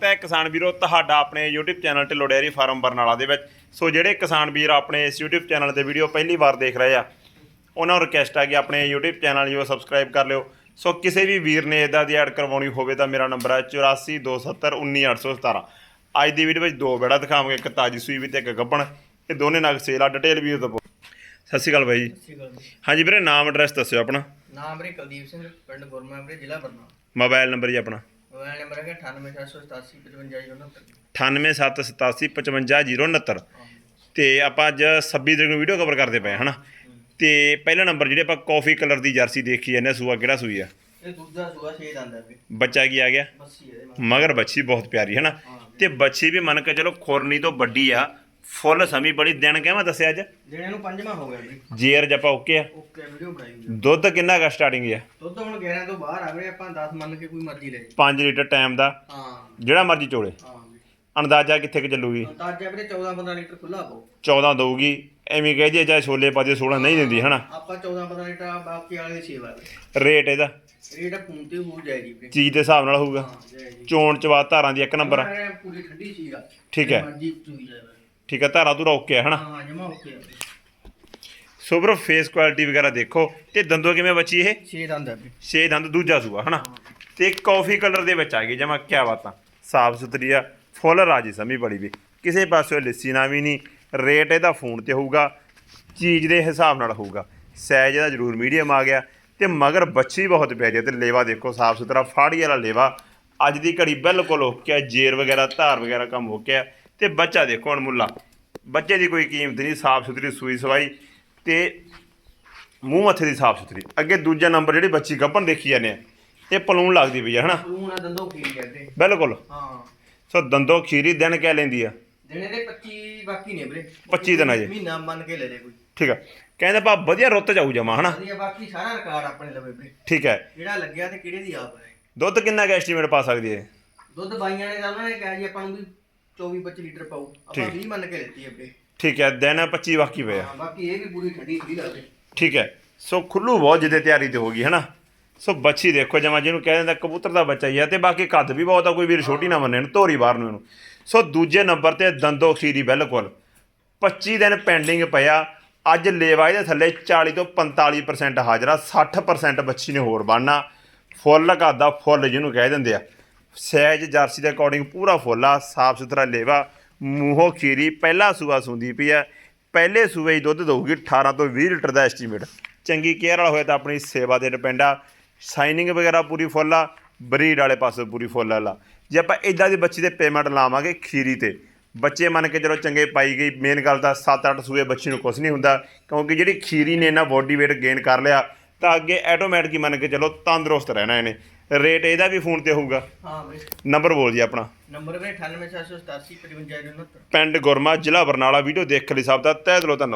ਤੇ ਕਿਸਾਨ ਵੀਰੋ ਤੁਹਾਡਾ ਆਪਣੇ YouTube channel Dhillon dairy farm Barnala ਦੇ ਵਿੱਚ। ਸੋ ਜਿਹੜੇ ਕਿਸਾਨ ਵੀਰ ਆਪਣੇ ਇਸ YouTube ਚੈਨਲ ਤੇ ਵੀਡੀਓ ਪਹਿਲੀ ਵਾਰ ਦੇਖ ਰਹੇ ਆ ਉਹਨਾਂ ਨੂੰ ਰਿਕਵੈਸਟ ਆ ਕਿ ਆਪਣੇ YouTube ਚੈਨਲ ਨੂੰ ਸਬਸਕ੍ਰਾਈਬ ਕਰ ਲਿਓ। ਸੋ ਕਿਸੇ ਵੀ ਵੀਰ ਨੇ ਇਦਾਂ ਦੀ ਐਡ ਕਰਵਾਉਣੀ ਹੋਵੇ ਤਾਂ ਮੇਰਾ ਨੰਬਰ ਹੈ 8427191817 ਅੱਜ ਦੀ ਵੀਡੀਓ ਵਿੱਚ ਦੋ ਬੇੜਾ ਦਿਖਾਵਾਂਗੇ ਇੱਕ ਤਾਜੀ ਸੂਈ ਵੀ ਤੇ ਇੱਕ ਗੱਬਣ। ਇਹ ਦੋਨੇ ਨਗ ਸੇਲ ਆ ਡਿਟੇਲ ਵੀ ਉਹ ਸਤਿ ਸ਼੍ਰੀ ਅਕਾਲ ਬਾਈ ਜੀ। ਹਾਂਜੀ ਵੀਰੇ ਨਾਮ ਐਡਰੈਸ ਦੱਸਿਓ ਆਪਣਾ। ਨਾਮ ਵੀਰੇ ਕੁਲਦੀਪ ਸਿੰਘ ਪਿੰਡ ਗੁਰਮਾ ਵੀਰੇ ਜ਼ਿਲ੍ਹਾ ਬਰਨਾਲਾ। ਮੋਬਾਈਲ ਨੰਬਰ ਜੀ ਆਪਣਾ। ਮੋਬਾਈਲ ਨੰਬਰ ਹੈਗਾ 9878855069 9877855069 ਤੇ ਆਪਾਂ ਅੱਜ 26 ਤਰੀਕ ਨੂੰ ਵੀਡੀਓ ਕਵਰ ਕਰਦੇ ਪਏ ਹਨਾ? ਤੇ ਪਹਿਲਾ ਨੰਬਰ ਜਿਹੜੇ ਆਪਾਂ ਕਾਫੀ ਕਲਰ ਦੀ ਜਰਸੀ ਦੇਖੀ ਜਾਂਦੇ ਸੂਆ ਕਿਹੜਾ ਸੂਈ ਆ? ਇਹ ਦੂਜਾ ਸੂਆ ਛੇ ਦੰਦ ਹੈ ਬੱਚਾ ਕੀ ਆ ਗਿਆ? ਮਗਰ। ਮਗਰ ਬੱਚੀ ਬਹੁਤ ਪਿਆਰੀ ਹੈ। ਨਾ ਤੇ ਬੱਚੀ ਵੀ ਮੰਨ ਕੇ ਚਲੋ ਖੁਰਨੀ ਤੋਂ ਵੱਡੀ ਆ ਫੁੱਲ ਸਮੀ ਬੜੀ ਦਿਨ ਕਿਵੇਂ ਦੱਸਿਆ ਅੱਜ? ਦਿਨੇ ਨੂੰ ਪੰਜਵਾਂ ਹੋ ਗਿਆ ਵੀਰੇ ਜੇਰ ਜਪਾ ਓਕੇ ਆ। ਓਕੇ ਵੀਡੀਓ ਬਣਾਈ ਦੁੱਧ ਕਿੰਨਾ ਕਾ ਸਟਾਰਟਿੰਗ ਆ? ਦੁੱਧ ਹੁਣ 11 ਤੋਂ ਬਾਹਰ ਆ ਵੀਰੇ ਆਪਾਂ 10 ਮੰਨ ਕੇ ਕੋਈ ਮਰਜ਼ੀ ਲੈ ਜੀ 5 ਲੀਟਰ ਟਾਈਮ ਦਾ। ਹਾਂ। ਜਿਹੜਾ ਮਰਜ਼ੀ ਚੋਲੇ। ਹਾਂ ਵੀਰੇ ਅੰਦਾਜ਼ਾ ਕਿੱਥੇ ਕੁ ਚੱਲੂਗੀ? ਅੰਦਾਜ਼ਾ ਵੀਰੇ 14 15 ਲੀਟਰ ਖੁੱਲਾ ਪਾਓ 14 ਦਊਗੀ। ਐਵੇਂ ਕਹਿ ਦਈਏ ਚਾਹੇ ਛੋਲੇ ਪਾ ਦਿਓ 16 ਨਹੀਂ ਦਿੰਦੀ ਹਨਾ? ਆਪਾਂ 14 15 ਲੀਟਰ ਬਾਕੀ ਵਾਲੇ ਦੀ ਸੇਵਾ ਵੀਰੇ ਰੇਟ ਇਹਦਾ? ਰੇਟ ਫੋਨ ਤੇ ਹੋ ਜਾਏਗੀ ਵੀਰੇ। ਚੀਜ਼ ਦੇ ਹਿਸਾਬ ਨਾਲ ਹੋਊਗਾ। ਜੈ ਜੀ ਚੋਣ ਚਵਾ ਧਾਰਾਂ ਦੀ ਇੱਕ ਨੰਬਰ ਪੂਰੀ ਠੰਡੀ ਚੀਜ਼ ਆ। ਠੀਕ ਹੈ। ਮਰਜ਼ੀ ਚੂਈ ਜਾਏ ਵੀਰੇ। ਠੀਕ ਆ ਧਾਰਾ ਧੂਰਾ ਓਕੇ ਆ ਹਨਾ? ਹਾਂ ਜਮਾ ਓਕੇ ਆ। ਸੋ ਬਰੋ ਫੇਸ ਕੁਆਲਿਟੀ ਵਗੈਰਾ ਦੇਖੋ। ਤੇ ਦੰਦੋਂ ਕਿਵੇਂ ਬੱਚੀ ਇਹ? ਛੇ ਦੰਦ ਹੈ ਵੀਰੇ ਛੇ ਦੰਦ ਦੂਜਾ ਸੂਆ ਹਨਾ? ਤੇ ਕਾਫੀ ਕਲਰ ਦੇ ਵਿੱਚ ਆ ਗਈ ਜਮਾ ਕਿਆ ਬਾਤਾਂ ਸਾਫ਼ ਸੁਥਰੀ ਆ ਫੁੱਲ ਰਾਜੀ ਸਮੀ ਬੜੀ ਵੀ। ਕਿਸੇ ਪਾਸੇ ਲਿੱਸੀ ਨਾ ਵੀ ਨਹੀਂ ਰੇਟ ਇਹਦਾ ਫੋਨ ਤੇ ਹੋਊਗਾ ਚੀਜ਼ ਦੇ ਹਿਸਾਬ ਨਾਲ ਹੋਊਗਾ। ਸਾਈਜ਼ ਇਹਦਾ ਜ਼ਰੂਰ ਮੀਡੀਅਮ ਆ ਗਿਆ ਤੇ ਮਗਰ ਬੱਚੀ ਬਹੁਤ ਪਿਆਰੀ ਹੈ ਤੇ ਲੇਵਾ ਦੇਖੋ ਸਾਫ਼ ਸੁਥਰਾ ਫਾੜੀ ਵਾਲਾ ਲੇਵਾ। ਅੱਜ ਦੀ ਘੜੀ ਬਿਲਕੁਲ ਓਕੇ ਆ ਜੇਰ ਵਗੈਰਾ ਧਾਰ ਵਗੈਰਾ ਕੰਮ ਹੋ ਗਿਆ ਤੇ ਬੱਚਾ ਦੇਖੋ ਹੁਣ ਮੁੱਲਾ। ਬੱਚੇ ਦੀ ਕੋਈ ਕੀਮਤ ਨਹੀਂ ਸਾਫ਼ ਸੁਥਰੀ ਸੂਈ ਸਵਾਈ ਤੇ ਮੂੰਹ ਮੱਥੇ ਦੀ ਸਾਫ਼ ਸੁਥਰੀ। ਅੱਗੇ ਦੂਜਾ ਨੰਬਰ ਜਿਹੜੀ ਬੱਚੀ ਗੱਭਣ ਦੇਖੀ ਜਾਂਦੇ ਆ ਇਹ ਪਲੂਣ ਲੱਗਦੀ ਪਈ ਆ ਹਨਾ? ਦੰਦੋ ਕੀ ਬਿਲਕੁਲ। ਹਾਂ। ਸੋ ਦੰਦੋ ਖੀਰੀ ਦਿਨ ਕਹਿ ਲੈਂਦੀ ਆ। ਦਿਨੇ ਦੇ 25 ਬਾਕੀ ਨੇ ਵੀਰੇ। 25 ਦਿਨ ਆ ਜੇ। ਮਹੀਨਾ ਮੰਨ ਕੇ ਲੈ ਲੈ ਕੋਈ। ਠੀਕ ਆ। ਕਹਿੰਦੇ ਪਾ ਵਧੀਆ ਰੁੱਤ ਜਾਊ ਜਮਾ ਹਨਾ? ਵਧੀਆ ਬਾਕੀ ਸਾਰਾ ਰਿਕਾਰਡ ਆਪਣੇ ਲਵੇ ਵੀਰੇ। ਠੀਕ ਹੈ ਜਿਹੜਾ ਲੱਗਿਆ ਤੇ ਕਿਹੜੇ ਦੀ ਆਪ ਹੈ ਦੁੱਧ ਕਿੰਨਾ ਕੁ ਐਸਟੀਮੇਟ ਪਾ ਸਕਦੀ ਹੈ ਦੁੱਧ ਬਾਈਆਂ ਨੇ ਤਾਂ ਉਹਨਾਂ ਨੇ ਕਿਹਾ ਜੀ ਆਪਾਂ ਨੂੰ ਵੀ 24 25 ਲੀਟਰ ਪਾਓ। ਆਪਾਂ ਠੀਕ। 20 ਮੰਨ ਕੇ ਲੈਤੀ ਹੈ ਵੀਰੇ ਠੀਕ ਹੈ ਦਿਨ 25 ਬਾਕੀ ਪਏ ਆ। ਹਾਂ ਬਾਕੀ ਇਹ ਵੀ ਪੂਰੀ ਠੰਡੀ ਠੰਡੀ ਲੱਗਦੇ ਠੀਕ ਹੈ। ਸੋ ਖੁੱਲੂ ਬਹੁਤ ਜਿੱਦੇ ਤਿਆਰੀ ਤੇ ਹੋਗੀ ਹਨਾ? ਸੋ ਬੱਚੀ ਦੇਖੋ ਜਮਾ ਜਿਹਨੂੰ ਕਹਿ ਦਿੰਦਾ ਕਬੂਤਰ ਦਾ ਬੱਚਾ ਹੀ ਆ ਤੇ ਬਾਕੀ ਕੱਦ ਵੀ ਬਹੁਤ ਆ ਕੋਈ ਵੀਰ ਛੋਟੀ ਨਾ ਮੰਨੇ ਇਹਨੂੰ ਧੋਰੀ ਬਾਹਰ ਨੂੰ ਇਹਨੂੰ। ਸੋ ਦੂਜੇ ਨੰਬਰ ਤੇ ਦੰਦੋ ਖੀਰੀ ਬਿਲਕੁਲ। 25 ਦਿਨ ਪੈਂਡਿੰਗ ਪਿਆ ਅੱਜ ਲੇਵਾ ਇਹਦੇ ਥੱਲੇ 40 ਤੋਂ 45% ਹਾਜ਼ਰਾ 60% ਬੱਚੀ ਨੇ ਹੋਰ ਬਣਨਾ। ਫੁੱਲ ਘਾਦਾ ਫੁੱਲ ਜਿਹਨੂੰ ਕਹਿ ਦਿੰਦੇ ਆ। ਸਹਿਜ ਜਰਸੀ ਦੇ ਅਕੋਰਡਿੰਗ ਪੂਰਾ ਫੁੱਲ ਆ, ਸਾਫ਼ ਸੁਥਰਾ ਲੇਵਾ, ਮੂੰਹੋਂ ਖੀਰੀ, ਪਹਿਲਾ ਸੂਆ ਸੁੰਦੀ ਪਈ ਆ ਪਹਿਲੇ ਸੂਏ ਹੀ ਦੁੱਧ ਦਊਗੀ 18 ਤੋਂ 20 ਲੀਟਰ ਦਾ ਐਸਟੀਮੇਟ ਚੰਗੀ ਕੇਅਰ ਵਾਲਾ ਹੋਇਆ ਤਾਂ ਆਪਣੀ ਸੇਵਾ ਦੇ ਡਿਪੈਂਡ ਆ। ਸਾਈਨਿੰਗ ਵਗੈਰਾ ਪੂਰੀ ਫੁੱਲ ਆ ਬਰੀਡ ਵਾਲੇ ਪਾਸੇ ਪੂਰੀ ਫੁੱਲ ਆ। ਜੇ ਆਪਾਂ ਇਦਾਂ ਦੀ ਬੱਚੀ ਦੇ ਪੇਮੈਂਟ ਲਾਵਾਂਗੇ ਖੀਰੀ ਤੇ, ਬੱਚੇ ਮੰਨ ਕੇ ਚਲੋ ਚੰਗੇ ਪਾਈ ਗਈ ਮੇਨ ਗੱਲ ਤਾਂ 7-8 ਸੂਏ ਬੱਚੀ ਨੂੰ ਕੁਝ ਨਹੀਂ ਹੁੰਦਾ, ਕਿਉਂਕਿ ਜਿਹੜੀ ਖੀਰੀ ਨੇ ਇਹਨਾਂ ਬੋਡੀ weight ਗੇਨ ਕਰ ਲਿਆ, ਤਾਂ ਅੱਗੇ ਆਟੋਮੈਟਿਕ ਹੀ ਮੰਨ ਕੇ ਚਲੋ ਤੰਦਰੁਸਤ ਰਹਿਣਾ ਇਹਨੇ। ਰੇਟ ਇਹਦਾ ਵੀ ਫੋਨ ਤੇ ਹੋਊਗਾ। ਹਾਂ ਵੀਰੇ ਨੰਬਰ ਬੋਲ ਜੀ ਆਪਣਾ। ਨੰਬਰ ਵੀਰੇ 98787 5569 ਪਿੰਡ ਗੁਰਮਾ ਜ਼ਿਲ੍ਹਾ ਬਰਨਾਲਾ ਵੀਡੀਓ ਦੇਖ ਲਈ ਸਭ ਦਾ ਤਹਿ ਦਿਲੋਂ ਧੰਨਵਾਦ।